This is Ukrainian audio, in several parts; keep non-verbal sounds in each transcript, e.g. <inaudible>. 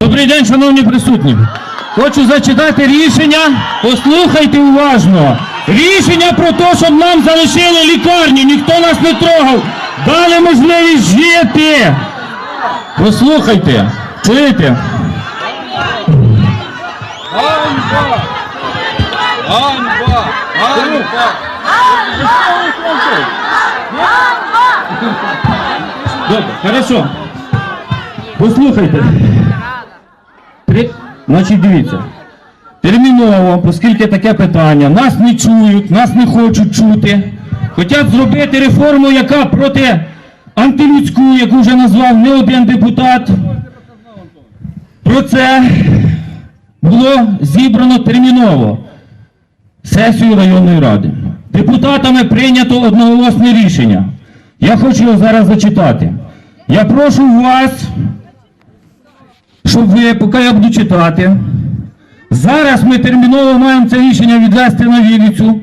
Добрий день, шановні присутні. Хочу зачитати рішення. Послухайте уважно. Рішення про те, щоб нам залишили лікарню, ніхто нас не трогав. Дали можливість жити. Послухайте. Чуєте? Ганьба! Ганьба! Ганьба! Добре, хорошо. Послухайте. Значить, дивіться. Терміново, оскільки таке питання, нас не чують, нас не хочуть чути. Хотять зробити реформу, яка проти антилюдську, яку вже назвав не один депутат. Про це було зібрано терміново сесію районної ради. Депутатами прийнято одноголосне рішення. Я хочу його зараз зачитати. Я прошу вас, щоб ви, поки я буду читати, зараз ми терміново маємо це рішення відвести на Вінницю,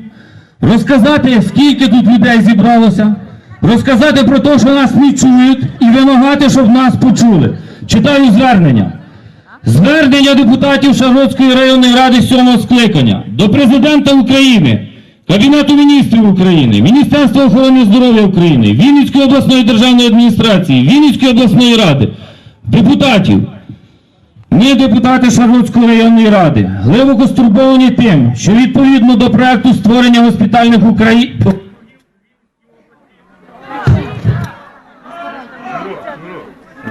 розказати, скільки тут людей зібралося, розказати про те, що нас не чують, і вимагати, щоб нас почули. Читаю звернення. Звернення депутатів Шаргородської районної ради сьомого скликання до Президента України, Кабінету міністрів України, Міністерства охорони здоров'я України, Вінницької обласної державної адміністрації, Вінницької обласної ради, депутатів. Ми, депутати Шарлотської районної ради, глибоко стурбовані тим, що відповідно до проекту створення госпітальних Україн.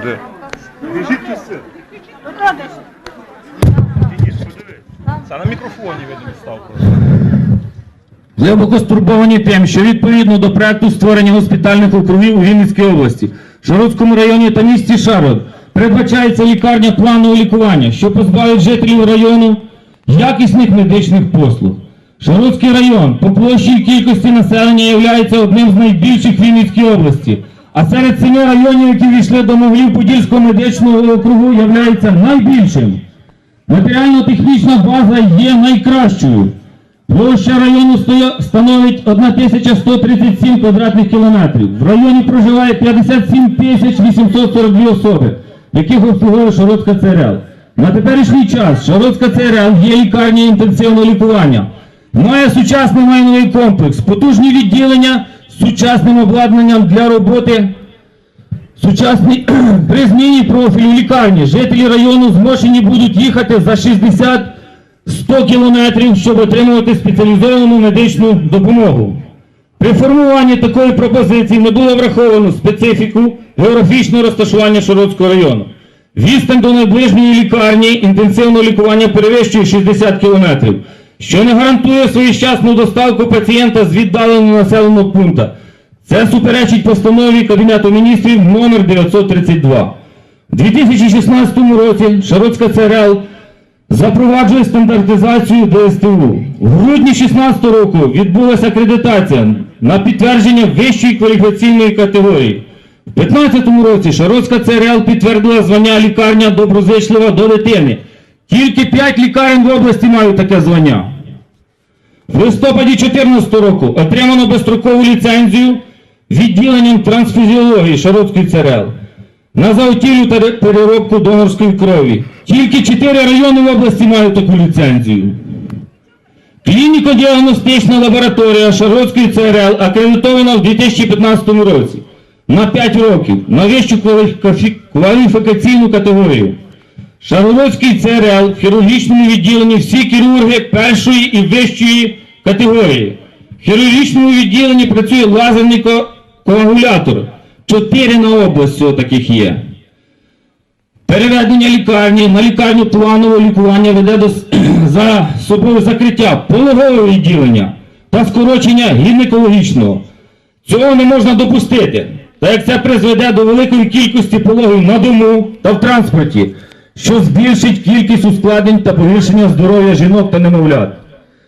Де? Біжіть усе. Це на мікрофоні видно став просто. Глибоко стурбовані тим, що відповідно до проекту створення госпітальних округів у Вінницькій області, Шародському районі та місті Шарод передбачається лікарня планового лікування, що позбавить жителів району якісних медичних послуг. Шародський район по площі і кількості населення є одним з найбільших в Вінницькій області, а серед семи районів, які війшли до могилів Подільського медичного округу, є найбільшим. Матеріально-технічна база є найкращою. Площа району становить 1137 квадратних кілометрів. В районі проживає 57 тисяч 842 особи, яких обслуговує Шародська ЦРЛ. На теперішній час Шародська ЦРЛ є лікарня інтенсивного лікування. Має сучасний майновий комплекс, потужні відділення з сучасним обладнанням для роботи Сучасний <clears throat> при зміні профілю лікарні жителі району змушені будуть їхати за 60-100 кілометрів, щоб отримувати спеціалізовану медичну допомогу. При формуванні такої пропозиції не було враховано специфіку географічного розташування Широтського району. Відстань до найближньої лікарні інтенсивного лікування перевищує 60 кілометрів, що не гарантує своєчасну доставку пацієнта з віддаленого населеного пункту. Це суперечить постанові Кабінету міністрів номер 932. У 2016 році Шародська ЦРЛ запроваджує стандартизацію ДСТУ. В грудні 2016 року відбулася акредитація на підтвердження вищої кваліфікаційної категорії. У 2015 році Шародська ЦРЛ підтвердила звання лікарня доброзичлива до дитини. Тільки 5 лікарень в області мають таке звання. В листопаді 2014 року отримано безстрокову ліцензію відділенням трансфізіології Шародської ЦРЛ на заготівлю та переробку донорської крові. Тільки 4 райони в області мають таку ліцензію. Клініко-діагностична лабораторія Шародської ЦРЛ акредитована в 2015 році на 5 років на вищу кваліфікаційну категорію. Шарлотський ЦРЛ в хірургічному відділенні всі хірурги першої і вищої категорії. В хірургічному відділенні працює лазерний коагулятор. Чотири на область цього таких є. Переведення лікарні на лікарню планового лікування веде до <clears throat> за собою закриття пологового відділення та скорочення гінекологічного. Цього не можна допустити, так як це призведе до великої кількості пологів на дому та в транспорті, що збільшить кількість ускладнень та погіршення здоров'я жінок та немовлят,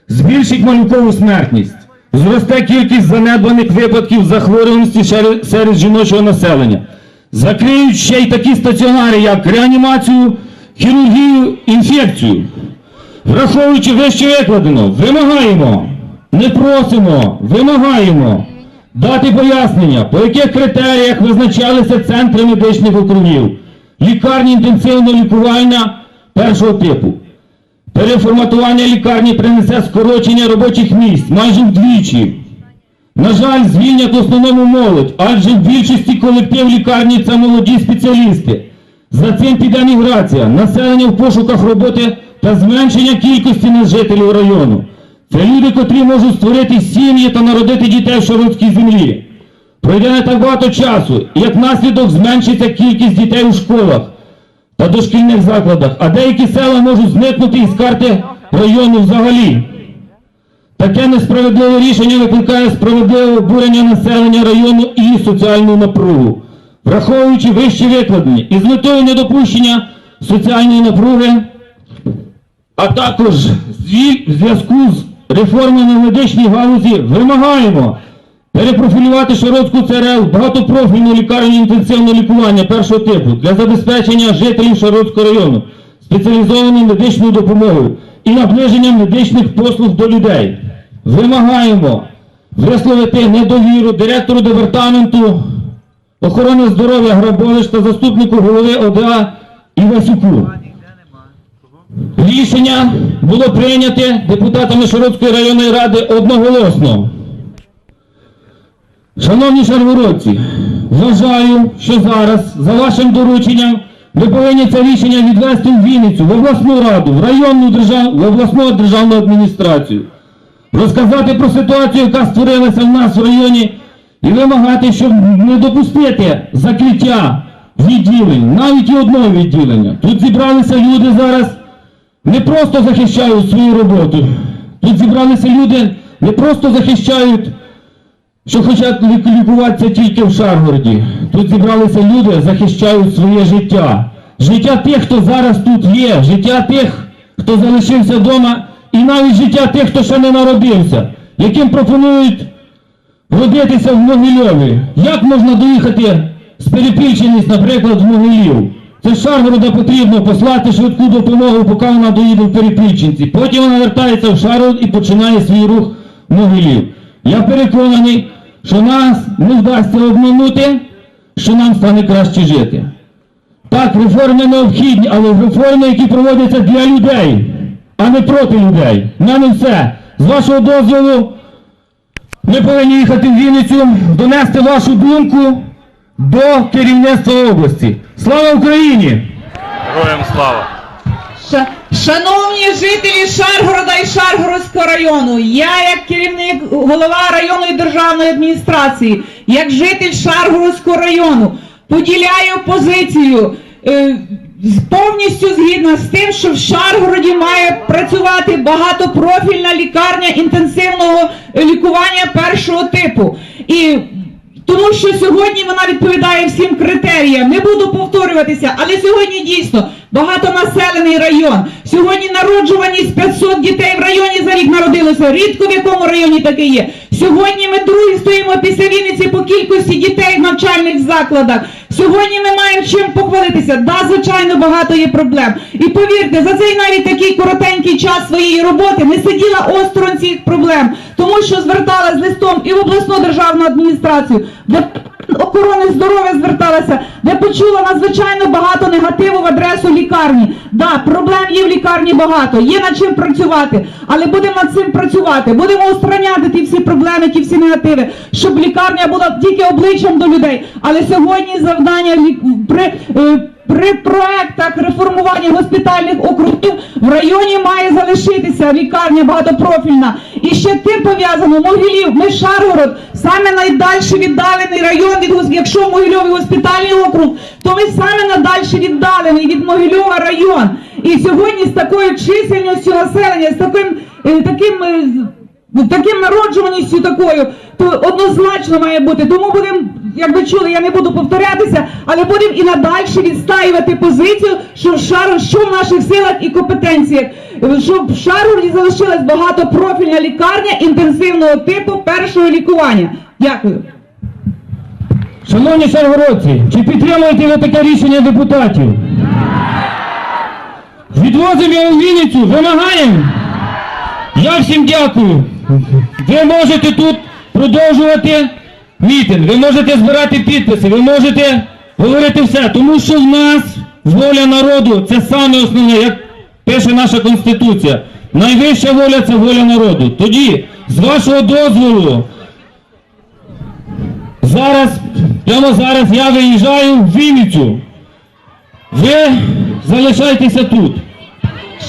збільшить малюкову смертність, зросте кількість занедбаних випадків захворюваності серед жіночого населення, закриють ще й такі стаціонари, як реанімацію, хірургію, інфекцію. Враховуючи вище викладено, вимагаємо, не просимо, вимагаємо дати пояснення, по яких критеріях визначалися центри медичних округів, лікарні інтенсивного лікування першого типу. Переформатування лікарні принесе скорочення робочих місць майже вдвічі. На жаль, звільнять в основному молодь, адже в більшості колектив лікарні це молоді спеціалісти. За цим піде міграція, населення в пошуках роботи та зменшення кількості нас жителів району. Це люди, котрі можуть створити сім'ї та народити дітей в широкій землі. Пройде не так багато часу, і як наслідок зменшиться кількість дітей у школах та дошкільних закладах, а деякі села можуть зникнути із карти району взагалі. Таке несправедливе рішення викликає справедливе обурення населення району і соціальну напругу. Враховуючи вище викладені і з метою недопущення соціальної напруги, а також в зв'язку з реформами в медичній галузі вимагаємо перепрофілювати Широтську ЦРЛ в багатопрофільну лікарню інтенсивного лікування першого типу для забезпечення жителів Широтського району спеціалізованою медичною допомогою і наближення медичних послуг до людей. Вимагаємо висловити недовіру директору департаменту охорони здоров'я Грабович та заступнику голови ОДА Івасюку. Рішення було прийняте депутатами Широтської районної ради одноголосно. Шановні шаргородці, вважаю, що зараз, за вашим дорученням, ви повинні це рішення відвести в Вінницю, в обласну раду, в районну держав... в обласну державну адміністрацію, розказати про ситуацію, яка створилася в нас в районі, і вимагати, щоб не допустити закриття відділень, навіть і одного відділення. Тут зібралися люди зараз, не просто захищають свою роботу. Тут зібралися люди, не просто захищають що хочуть лік- лікуватися тільки в Шаргороді. Тут зібралися люди, захищають своє життя. Життя тих, хто зараз тут є, життя тих, хто залишився вдома, і навіть життя тих, хто ще не народився, яким пропонують родитися в Могильові. Як можна доїхати з Перепільчиність, наприклад, в Могилів? Це Шаргорода потрібно послати швидку допомогу, поки вона доїде в Перепільчинці. Потім вона вертається в Шаргород і починає свій рух в Могилів. Я переконаний, що нас не вдасться обманути, що нам стане краще жити. Так, реформи необхідні, але реформи, які проводяться для людей, а не проти людей. В мене все. З вашого дозволу ми повинні їхати в Вінницю, донести вашу думку до керівництва області. Слава Україні! Героям слава! Ша- Шановні жителі Шаргорода і Шаргородського району, я як керівник голова районної державної адміністрації, як житель Шаргородського району, поділяю позицію. е, Повністю згідна з тим, що в Шаргороді має працювати багатопрофільна лікарня інтенсивного лікування першого типу. І тому що сьогодні вона відповідає всім критеріям. Не буду повторюватися, але сьогодні дійсно багатонаселений район. Сьогодні народжуваність 500 дітей в районі за рік народилося. Рідко в якому районі таке є. Сьогодні ми другі стоїмо після Вінниці по кількості дітей в навчальних закладах. Сьогодні ми маємо чим похвалитися. Да, звичайно, багато є проблем. І повірте, за цей навіть такий коротенький час своєї роботи не сиділа осторонь цих проблем, тому що листом і в обласну державну адміністрацію, де охорони здоров'я зверталася, де почула надзвичайно багато негативу в адресу лікарні. Да, проблем є в лікарні багато, є над чим працювати, але будемо над цим працювати. Будемо устраняти ті всі проблеми, ті всі негативи, щоб лікарня була тільки обличчям до людей. Але сьогодні завдання при. При проектах реформування госпітальних округів в районі має залишитися лікарня багатопрофільна. І ще тим пов'язано Могилів, ми Шаргород, саме найдальше віддалений район від якщо в Могильові госпітальний округ, то ми саме найдальше віддалений від Могильова район. І сьогодні з такою чисельністю населення, з таким е, таким. е, Таким народжуваністю такою, то однозначно має бути. Тому будемо, як ви чули, я не буду повторятися, але будемо і надальше відстаювати позицію, що в шару, що в наших силах і компетенціях, щоб в Шаргороді залишилась багатопрофільна лікарня інтенсивного типу першого лікування. Дякую. Шановні шаргородці, чи підтримуєте ви таке рішення депутатів? Відвозимо його в Вінницю, вимагаємо. Я всім дякую. Ви можете тут продовжувати мітинг, ви можете збирати підписи, ви можете говорити все, тому що в нас Воля народу це саме основне, як пише наша Конституція. Найвища воля це воля народу. Тоді, з вашого дозволу, зараз, прямо зараз я виїжджаю в Вінницю. Ви залишайтеся тут.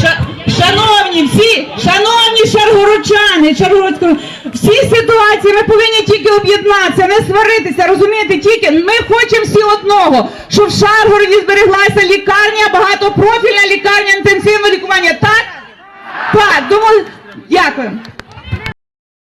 Ша- Шановні, всі, шановні шаргородчани, шаргородсько, всі ситуації ми повинні тільки об'єднатися, не сваритися, розумієте, тільки ми хочемо всі одного, щоб в Шаргороді збереглася лікарня, багатопрофільна лікарня інтенсивного лікування, так? Так, тому дякую.